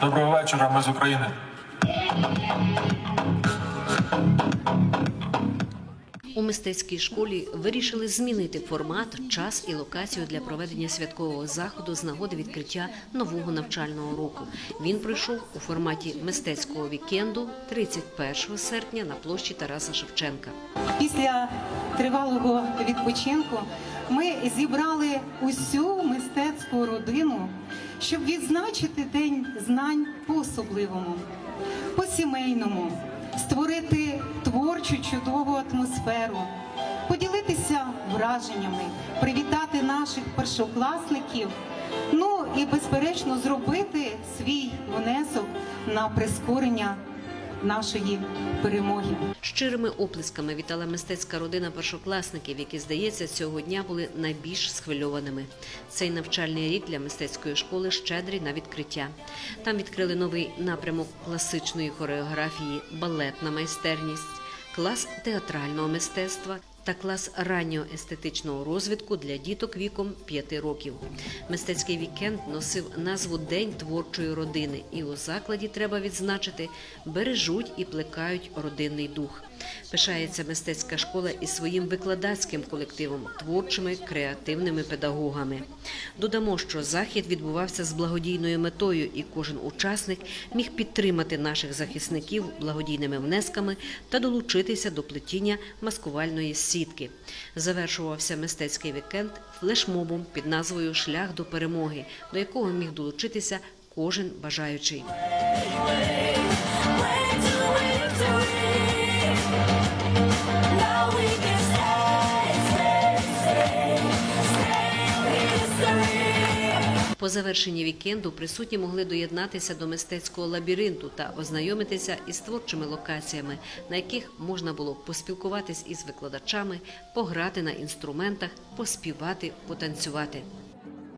Доброго вечора, ми з України. У мистецькій школі вирішили змінити формат, час і локацію для проведення святкового заходу з нагоди відкриття нового навчального року. Він пройшов у форматі мистецького вікенду 31 серпня на площі Тараса Шевченка. Після тривалого відпочинку ми зібрали усю мистецьку родину, щоб відзначити День знань по-особливому, по-сімейному, створити творчу чудову атмосферу, поділитися враженнями, привітати наших першокласників. Ну і безперечно зробити свій внесок на прискорення нашої перемоги. Щирими оплесками вітала мистецька родина першокласників, які, здається, цього дня були найбільш схвильованими. Цей навчальний рік для мистецької школи щедрий на відкриття. Там відкрили новий напрямок класичної хореографії, балетна майстерність, клас театрального мистецтва. Та клас раннього естетичного розвитку для діток віком 5 років. Мистецький вікенд носив назву День творчої родини, і у закладі треба відзначити бережуть і плекають родинний дух. Пишається мистецька школа із своїм викладацьким колективом, творчими креативними педагогами. Додамо, що захід відбувався з благодійною метою, і кожен учасник міг підтримати наших захисників благодійними внесками та долучитися до плетіння маскувальної сітки. Завершувався мистецький вікенд флешмобом під назвою Шлях до перемоги, до якого міг долучитися кожен бажаючий. По завершенні вікенду присутні могли доєднатися до мистецького лабіринту та ознайомитися із творчими локаціями, на яких можна було поспілкуватись із викладачами, пограти на інструментах, поспівати, потанцювати.